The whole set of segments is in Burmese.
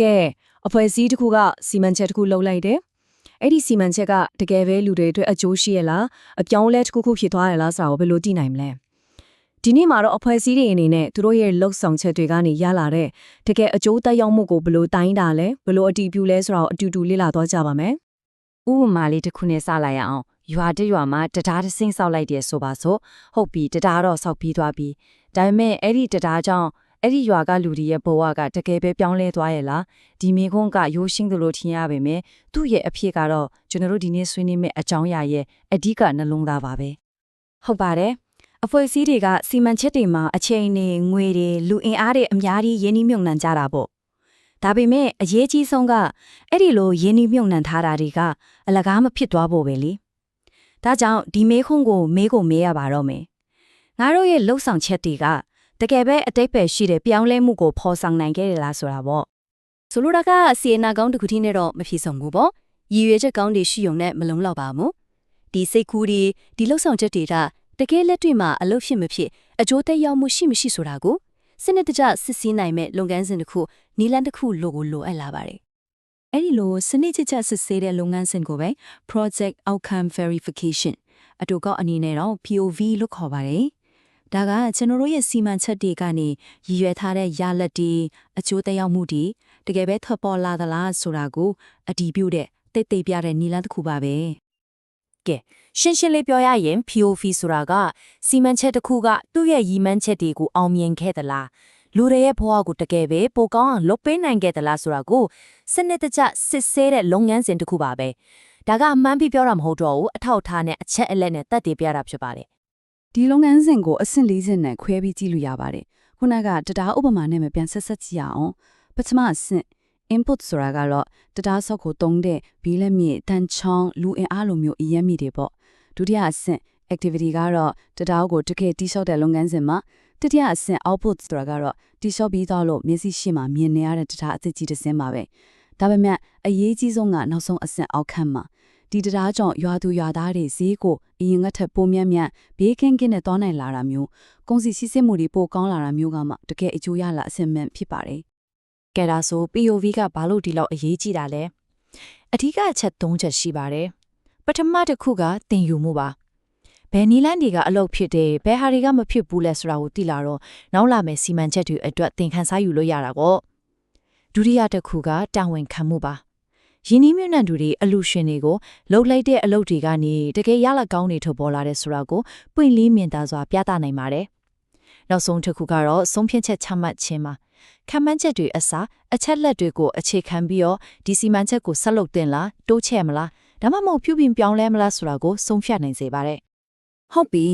ကဲအဖွဲ့အစည်းတစ်ခုကစီမံချက်တစ်ခုလုပ်လိုက်တယ်အဲ့ဒီစီမံချက်ကတကယ်ပဲလူတွေအတွက်အကျိုးရှိရလားအပြောင်းအလဲတစ်ခုခုဖြစ်သွားရလားဆိုတာကိုဘယ်လိုသိနိုင်မလဲဒီနေ့မှာတော့အဖွဲ့အစည်းတွေအနေနဲ့သူတို့ရဲ့လှုပ်ဆောင်ချက်တွေကနေရလာတဲ့တကယ်အကျိုးသက်ရောက်မှုကိုဘယ်လိုတိုင်းတာလဲဘယ်လိုအတည်ပြုလဲဆိုတာကိုအတူတူလေ့လာသွားကြပါမယ်ဥပမာလေးတစ်ခုနဲ့စလိုက်ရအောင်ရွာတစ်ရွာမှာတရားတစ်စင်းဆောက်လိုက်တယ်ဆိုပါစို့ဟုတ်ပြီတရားတော့ဆောက်ပြီးသွားပြီဒါပေမဲ့အဲ့ဒီတရားကြောင့် အဲ့ဒီရွာကလူတွေရဲ့ဘဝကတကယ်ပဲပြောင်းလဲသွားရဲ့လားဒီမိခွန်းကရိုးရှင်းသလိုထင်ရပါမယ်သူ့ရဲ့အဖြစ်ကတော့ကျွန်တော်တို့ဒီနေ့ဆွေးနွေးမယ့်အကြောင်းအရာရဲ့အဓိကနှလုံးသားပါပဲဟုတ်ပါတယ်အဖွဲ့အစည်းတွေကစီမံချက်တွေမှာအချိန်တွေငွေတွေလူအင်အားတွေအများကြီးရင်းနှီးမြှုပ်နှံကြတာပေါ့ဒါပေမဲ့အရေးကြီးဆုံးကအဲ့ဒီလိုရင်းနှီးမြှုပ်နှံထားတာတွေကအလကားမဖြစ်သွားဖို့ပဲလေဒါကြောင့်ဒီမေးခွန်းကိုမေးကိုမေးရပါတော့မယ်ငါတို့ရဲ့လှုပ်ဆောင်ချက်တွေက တကယ်ပဲအတိတ်ပဲရှိတဲ့ပြောင်းလဲမှုကိုဖော်ဆောင်နိုင်ခဲ့တယ်လားဆိုတာပေါ့ဆိုလိုတာကစီအနာကောင်းတစ်ခုတည်းနဲ့တော့မဖြစ်ဆုံးဘူးပေါ့ရည်ရွယ်ချက်ကောင်းတွေရှိုံနဲ့မလုံလောက်ပါဘူးဒီစိတ်ကူးတွေဒီလှုပ်ဆောင်ချက်တွေကတကယ်လက်တွေ့မှာအလုပ်ဖြစ်မဖြစ်အကျိုးသက်ရောက်မှုရှိမရှိဆိုတာကိုစနစ်တကျစစ်ဆေးနိုင်မဲ့လုပ်ငန်းစဉ်တစ်ခုနီလန်းတစ်ခုလိုကိုလိုအပ်လာပါတယ်။အဲ့ဒီလိုစနစ်ကျကျစစ်ဆေးတဲ့လုပ်ငန်းစဉ်ကိုပဲ project outcome verification အတူကောက်အနေနဲ့တော့ POV လို့ခေါ်ပါတယ်။ ဒါကကျွန်တော်တို့ရဲ့စီမံချက်တွေကနေရည်ရွယ်ထားတဲ့ရလဒ်တွေအကျိုးသက်ရောက်မှုတွေတကယ်ပဲထွက်ပေါ်လာသလားဆိုတာကိုအတည်ပြုတဲ့တိတ်တိတ်ပြတဲ့နီလန်းတစ်ခုပါပဲ။ကဲရှင်းရှင်းလေးပြောရရင် POV ဆိုတာကစီမံချက်တစ်ခုကသူ့ရဲ့ရည်မှန်းချက်တွေကိုအောင်မြင်ခဲ့သလားလူတွေရဲ့ဘဝကိုတကယ်ပဲပိုကောင်းအောင်လုပ်ပေးနိုင်ခဲ့သလားဆိုတာကိုစနစ်တကျစစ်ဆေးတဲ့လုပ်ငန်းစဉ်တစ်ခုပါပဲဒါကအမှန်ပြီးပြောတာမဟုတ်တော့ဘူးအထောက်အထားနဲ့အချက်အလက်နဲ့တက်တည်ပြတာဖြစ်ပါတယ် ဒီလုပ်ငန်းစဉ်ကိုအဆင့်၄ဆင့်နဲ့ခွဲပြီးကြည့်လို့ရပါတယ်။ခုနကတရားဥပမာနဲ့မပြန်ဆက်ဆက်ကြည့်ရအောင်။ပထမအဆင့် input ဆိုတာကတော့တရားဆောက်ကိုတုံးတဲ့ဘီလက်မြေတန်ချောင်းလူအင်အားလိုမျိုးအရက်မြစ်တွေပေါ့။ဒုတိယအဆင့် activity ကတော့တရားကိုတကယ်တိဆောက်တဲ့လုပ်ငန်းစဉ်မှာတတိယအဆင့် output ဆိုတာကတော့တိဆောက်ပြီးတော့လို့မျက်စိရှိမှမြင်နေရတဲ့တရားအသစ်ကြီးတစ်စင်းပါပဲ။ဒါပေမဲ့အရေးကြီးဆုံးကနောက်ဆုံးအဆင့်အောက်ခံမှာ ဒီတရားကြောင့်ရွာသူရွာသားတွေဈေးကိုအရင်ကထက်ပိုမြတ်မြတ်ဘေးကင်းကင်းနဲ့တောနိုင်လာတာမျိုးကုန်စည်စီးဆင်းမှုတွေပိုကောင်းလာတာမျိုးကမှတကယ်အကျိုးရလာအဆင့်မှန်ဖြစ်ပါတယ်ကဲဒါဆို POV ကဘာလို့ဒီလောက်အရေးကြီးတာလဲအဓိကအချက်၃ချက်ရှိပါတယ်ပထမတစ်ခုကသင်ယူမှုပါဘယ်နီလန်းတွေကအလုပ်ဖြစ်တယ်ဘယ်ဟာတွေကမဖြစ်ဘူးလဲဆိုတာကိုသိလာတော့နောက်လာမယ့်စီမံချက်တွေအတွက်သင်ခန်းစာယူလို့ရတာပေါ့ဒုတိယတစ်ခုကတာဝန်ခံမှုပါ ယင်းနှီးမြှုပ်နှံသူတွေအလူရှင်တွေကိုလှုပ်လိုက်တဲ့အလုပ်တွေကနေတကယ်ရလကောင်းတွေထုတ်ပေါ်လာတဲ့ဆိုတာကိုပွင့်လင်းမြင်သာစွာပြသနိုင်ပါတယ်နောက်ဆုံးတစ်ခုကတော့ဆုံးဖြတ်ချက်ချမှတ်ခြင်းပါခံမှန်းချက်တွေအစားအချက်လက်တွေကိုအခြေခံပြီးတော့ဒီစီမံချက်ကိုဆက်လုပ်တင်လားတိုးချဲ့မလားဒါမှမဟုတ်ပြုပြင်ပြောင်းလဲမလားဆိုတာကိုဆုံးဖြတ်နိုင်စေပါတယ်ဟုတ်ပြီ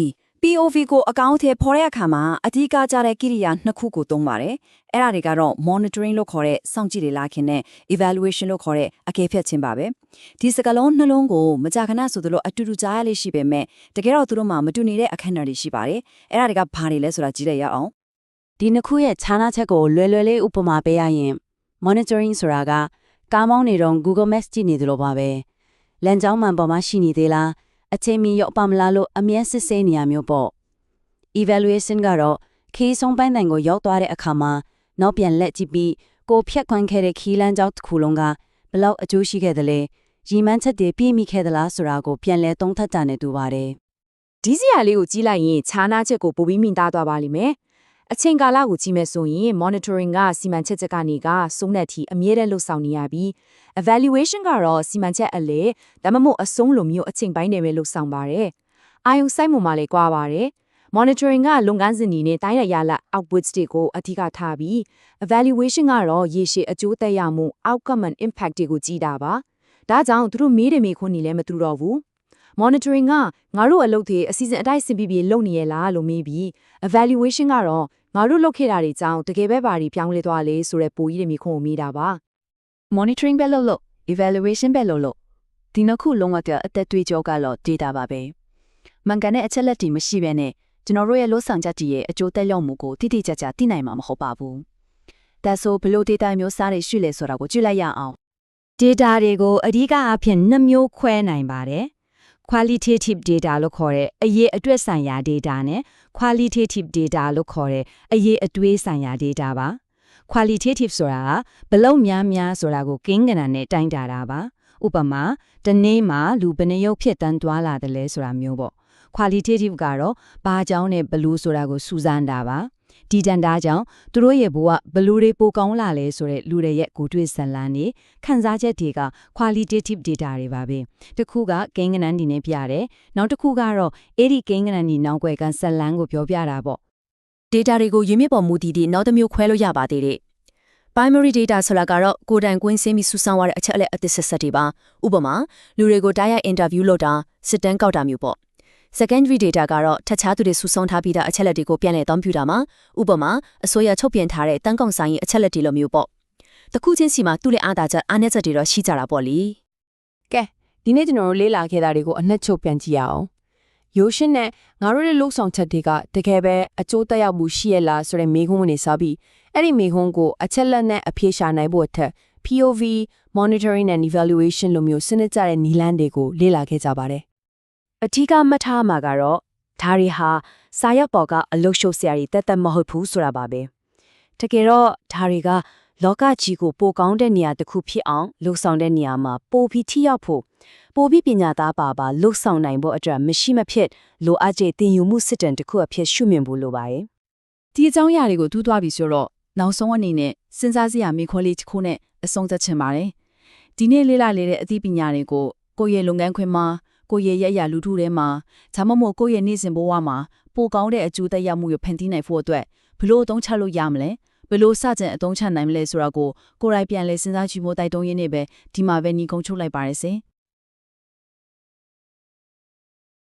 POV ကိုအကောင့်ထဲပေါ်တဲ့အခါမှာအဓိကကြတဲ့ကိရိယာနှစ်ခုကိုသုံးပါတယ်။အဲ့ဒါတွေကတော့ monitoring လို့ခေါ်တဲ့စောင့်ကြည့်လေ့လာခင်နဲ့ evaluation လို့ခေါ်တဲ့အကဲဖြတ်ခြင်းပါပဲ။ဒီစကားလုံးနှလုံးကိုမကြာခဏဆိုသလိုအတူတူကြားရလေးရှိပေမဲ့တကယ်တော့သူတို့မှမတူနေတဲ့အခက်အခဲတွေရှိပါတယ်။အဲ့ဒါတွေကဘာတွေလဲဆိုတာကြည့်လိုက်ရအောင်ဒီနှစ်ခုရဲ့ခြားနားချက်ကိုလွယ်လွယ်လေးဥပမာပေးရရင် monitoring ဆိုတာကကားမောင်းနေတော့ Google Maps ကြည့်နေသလိုပါပဲလမ်းကြောင်းမှန်ပေါ်မှာရှိနေသေးလား အချိန်မီရောက်ပါမလားလို့အမြဲစစ်ဆေးနေရမျိုးပေါ့ evaluation ကတော့ခီးဆုံးပိုင်းတိုင်ကိုရောက်သွားတဲ့အခါမှာနောက်ပြန်လက်ကြည့်ပြီးကိုဖြတ်ခွန်းခဲ့တဲ့ခီးလမ်းကြောင်းတစ်ခုလုံးကဘယ်လောက်အကျိုးရှိခဲ့သလဲရီမန်းချက်တွေပြည့်မိခဲ့သလားဆိုတာကိုပြန်လဲသုံးသပ်ကြနေတူပါတယ်ဒီစီယာလေးကိုကြီးလိုက်ရင်ခြားနာချက်ကိုပိုပြီးမြင်သားသွားပါလိမ့်မယ် အချိန်ကာလကိုကြီးမဲ့ဆိုရင် monitoring ကစီမံချက်ချက်ကနေကစုံနဲ့တီအမြဲတမ်းလှုပ်ဆောင်နေရပြီး evaluation ကတော့စီမံချက်အလေဒါမှမဟုတ်အဆုံးလိုမျိုးအချိန်ပိုင်းတွေပဲလှုပ်ဆောင်ပါတယ်အာယုံစိုက်မှုမှလည်းကွာပါတယ် monitoring ကလုပ်ငန်းစဉ်တွေနဲ့တိုင်းရရလ outputs တွေကိုအဓိကထားပြီး evaluation ကတော့ရေရှည်အကျိုးသက်ရောက်မှု outcome and impact တွေကိုကြည့်တာပါဒါကြောင့်သူတို့မေးတယ်မေးခွန်းနေလည်းမတူတော့ဘူး monitoring ကငါတို့အလုပ်တွေအစီအစဉ်အတိုင်းစင်ပြေပြေလုပ်နေရလားလို့မေးပြီး evaluation ကတော့ ငါတို့လုပ်ခဲ့တာတွေကြောင့်တကယ်ပဲဘာတွေပြောင်းလဲသွားလဲဆိုတဲ့ပိုကြီးတွေမိခွန်းကိုမေးတာပါ monitoring ပဲလုပ်လို့ evaluation ပဲလုပ်လို့ဒီနှစ်ခုလုံးဝတဲ့အသက်တွေးကြောကတော့ data ပါပဲမှန်ကန်တဲ့အချက်လက်တွေမရှိဘဲနဲ့ကျွန်တော်တို့ရဲ့လို့ဆောင်ချက်ကြီးရဲ့အကျိုးသက်ရောက်မှုကိုတိတိကျကျသိနိုင်မှာမဟုတ်ပါဘူးဒါဆိုဘယ်လို data မျိုးစားတွေရှိလဲဆိုတာကိုကြည့်လိုက်ရအောင် data တွေကိုအဓိကအဖြစ်နှစ်မျိုးခွဲနိုင်ပါတယ် qualitative data လို့ခေါ်တဲ့အရေးအတွက်ဆိုင်ရာ data နဲ့ qualitative data လို့ခေါ်တဲ့အရေးအတွေးဆိုင်ရာ data ပါ qualitative ဆိုတာကဘလုံးများများဆိုတာကိုကိန်းဂဏန်းနဲ့တိုင်းတာတာပါဥပမာတနေ့မှာလူဘယ်နှရုပ်ဖြစ်တန်းသွားလာတယ်လဲဆိုတာမျိုးပေါ့ qualitative ကတော့ဘာကြောင့်နဲ့ဘလူးဆိုတာကိုစူးစမ်းတာပါ ဒီတန်တာကြောင့်သူတို့ရဲ့ဘဝဘလူးတွေပိုကောင်းလာလဲဆိုတဲ့လူတွေရဲ့ကိုယ်တွေ့ဇာတ်လမ်းတွေခန်းစားချက်တွေက qualitative data တွေပါပဲတစ်ခုကကိန်းဂဏန်းဒီနဲ့ပြတယ်နောက်တစ်ခုကတော့အဲ့ဒီကိန်းဂဏန်းဒီနောက်ွယ်ကဇာတ်လမ်းကိုပြောပြတာပေါ့ data တွေကိုရင်းမြစ်ပေါ်မူတည်ပြီးနောက်တစ်မျိုးခွဲလို့ရပါသေးတယ် primary data ဆိုတာကတော့ကိုယ်တိုင်ကွင်းဆင်းပြီးစူးစမ်းရတဲ့အချက်အလက်အသစ်ဆက်ဆက်တွေပါဥပမာလူတွေကိုတိုက်ရိုက် interview လုပ်တာစစ်တမ်းကောက်တာမျိုးပေါ့ secondary data ကတော့ထပ်ခြားသူတွေစူးစမ်းထားပြီးသားအချက်အလက်တွေကိုပြန်လည်အသုံးပြုတာမှာဥပမာအစိုးရထုတ်ပြန်ထားတဲ့တန်းကောင်ဆိုင်ရဲ့အချက်အလက်တွေလိုမျိုးပေါ့တစ်ခုချင်းစီမှာသူ့ရဲ့အားသာချက်အားနည်းချက်တွေတော့ရှိကြတာပေါ့လေဒီနေ့ကျွန်တော်တို့လေ့လာခဲ့တာတွေကိုအနှက်ချုပ်ပြန်ကြည့်ရအောင်ရိုးရှင်းနဲ့ငါတို့ရဲ့လှုပ်ဆောင်ချက်တွေကတကယ်ပဲအကျိုးသက်ရောက်မှုရှိရလားဆိုတဲ့မေးခွန်းဝင်နေစားပြီးအဲ့ဒီမေးခွန်းကိုအချက်လက်နဲ့အဖြေရှာနိုင်ဖို့အထက် POV monitoring and evaluation လိုမျိုးစနစ်ကျတဲ့နည်းလမ်းတွေကိုလေ့လာခဲ့ကြပါတယ် အထူးကမှတ်ထားမှာကတော့ဒါတွေဟာစာရွက်ပေါ်ကအလုတ်ရှုပ်စရာတွေတက်တက်မဟုတ်ဘူးဆိုတာပါပဲတကယ်တော့ဒါတွေကလောကကြီးကိုပိုကောင်းတဲ့နေရာတစ်ခုဖြစ်အောင်လှုပ်ဆောင်တဲ့နေရာမှာပိုပြီးထိရောက်ဖို့ပိုပြီးပညာသားပါပါလှုပ်ဆောင်နိုင်ဖို့အတွက်မရှိမဖြစ်လိုအပ်တဲ့သင်ယူမှုစစ်တမ်းတစ်ခုအဖြစ်ရှုမြင်ဖို့လိုပါတယ်ဒီအကြောင်းအရာတွေကိုတူးသွားပြီဆိုတော့နောက်ဆုံးအနေနဲ့စဉ်းစားစရာမိခွန်းလေးတစ်ခုနဲ့အဆုံးသတ်ချင်ပါတယ်။ဒီနေ့လေ့လာလေတဲ့အသိပညာတွေကိုကိုယ့်ရဲ့လုပ်ငန်းခွင်မှာ ကိုယ့်ရဲ့ရရလူထုထဲမှာဒါမှမဟုတ်ကိုယ့်ရဲ့နေ့စဉ်ဘဝမှာပိုကောင်းတဲ့အကျိုးသက်ရောက်မှုကိုဖန်တီးနိုင်ဖို့အတွက်ဘလို့အသုံးချလို့ရမလဲဘလို့စကြင်အသုံးချနိုင်မလဲဆိုတာကိုကိုယ်တိုင်ပြန်လဲစဉ်းစားကြည့်ဖို့တိုက်တွန်းရင်းနဲ့ပဲဒီမှာပဲညီကုန်းချုပ်လိုက်ပါရစေ။